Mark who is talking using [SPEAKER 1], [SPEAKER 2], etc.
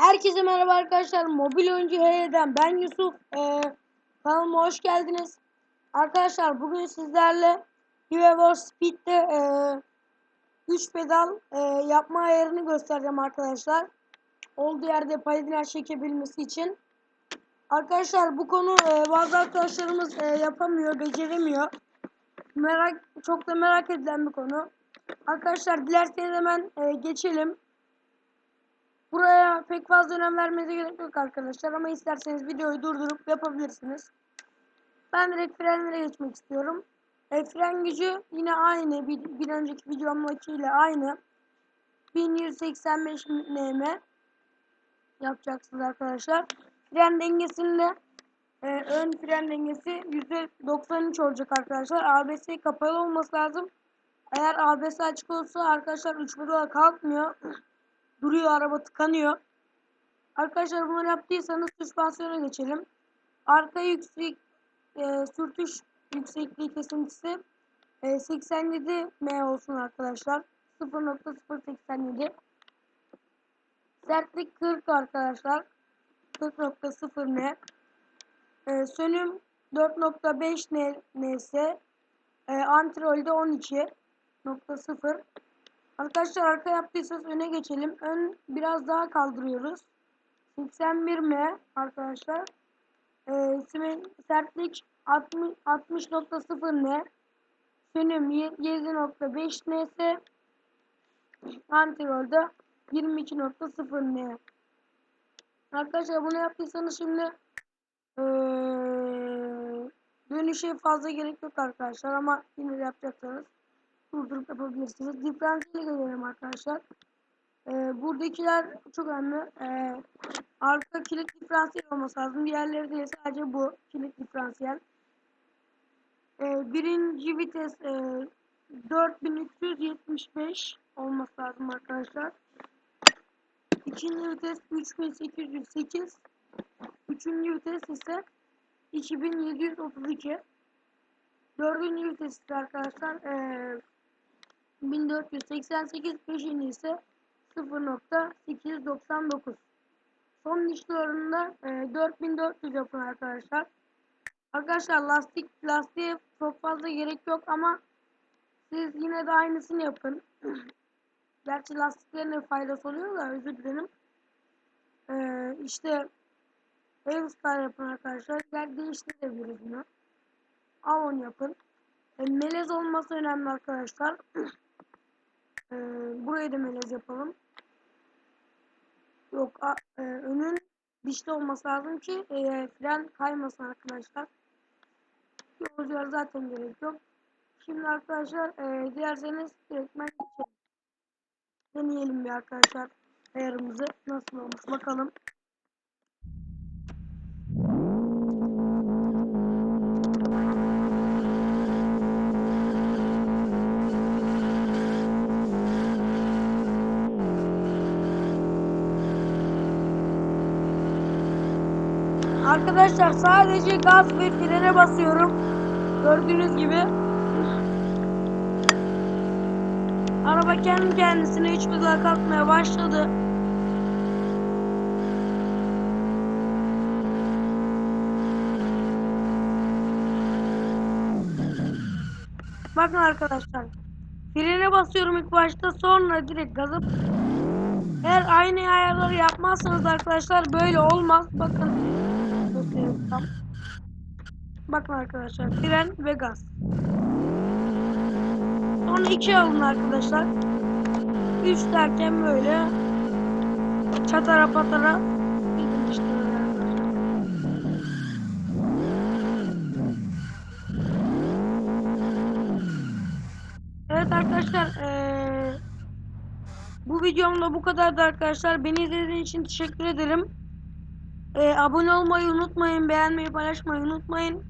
[SPEAKER 1] Herkese merhaba arkadaşlar. Mobil oyuncu H'den ben Yusuf. Ee, kanalıma hoş geldiniz. Arkadaşlar bugün sizlerle Evo Speed'de e, 3 pedal e, yapma ayarını göstereceğim arkadaşlar. Olduğu yerde paydiner çekebilmesi için. Arkadaşlar bu konu e, bazı arkadaşlarımız e, yapamıyor, beceremiyor. Merak çok da merak edilen bir konu. Arkadaşlar dilerseniz hemen e, geçelim. Buraya pek fazla önem vermenize gerek yok arkadaşlar ama isterseniz videoyu durdurup yapabilirsiniz. Ben direkt frenlere geçmek istiyorum. E, fren gücü yine aynı bir, bir önceki videomdakiyle aynı. 1185 Nm yapacaksınız arkadaşlar. Fren dengesinde e, ön fren dengesi %93 olacak arkadaşlar. ABS kapalı olması lazım. Eğer ABS açık olsa arkadaşlar 3 pedala kalkmıyor. duruyor araba tıkanıyor. Arkadaşlar bunu yaptıysanız süspansiyona geçelim. Arka yüksek e, sürtüş yüksekliği kesintisi e, 87 M olsun arkadaşlar. 0.087 Sertlik 40 arkadaşlar. 40.0 N. E, sönüm 4.5 N, NS. E, antrolde 12.0 Arkadaşlar arka yaptıysanız öne geçelim. Ön biraz daha kaldırıyoruz. 81 M arkadaşlar. Ee, sertlik 60 60.0 N. Sönüm 7.5 N ise antirolde 22.0 N. Arkadaşlar bunu yaptıysanız şimdi ee, dönüşe fazla gerek yok arkadaşlar ama yine de yapacaksanız durdurup yapabilirsiniz. Diferansiyele gelelim arkadaşlar. Ee, buradakiler çok önemli. Ee, arka kilit diferansiyel olması lazım. Diğerleri değil sadece bu kilit diferansiyel. Ee, birinci vites e, 4375 olması lazım arkadaşlar. İkinci vites 3808. Üçüncü vites ise 2732. Dördüncü vites ise arkadaşlar e, 1488 peşini ise 0.899 son dişli oranında e, 4400 yapın arkadaşlar. Arkadaşlar lastik lastiğe çok fazla gerek yok ama siz yine de aynısını yapın. Gerçi lastiklerine faydası oluyor da özür dilerim. Ee, işte Airstyle yapın arkadaşlar. Yer değiştirebiliriz bunu. Avon yapın. E, melez olması önemli arkadaşlar Ee, burayı da melez yapalım. Yok a, e, önün dişli olması lazım ki e, fren kaymasın arkadaşlar. Yolcular zaten gerek yok. Şimdi arkadaşlar e, dilerseniz direktmen geçelim. Deneyelim bir arkadaşlar ayarımızı nasıl olmuş bakalım. Arkadaşlar sadece gaz ve frene basıyorum. Gördüğünüz gibi. Araba kendi kendisine hiç güzel kalkmaya başladı. Bakın arkadaşlar. Frene basıyorum ilk başta sonra direkt gazı eğer aynı ayarları yapmazsanız arkadaşlar böyle olmaz. Bakın Bakın arkadaşlar fren ve gaz. Sonra iki alın arkadaşlar. Üç derken böyle çatara patara. Evet arkadaşlar ee, bu videomda bu kadardı arkadaşlar. Beni izlediğiniz için teşekkür ederim. Ee, abone olmayı unutmayın. Beğenmeyi paylaşmayı unutmayın.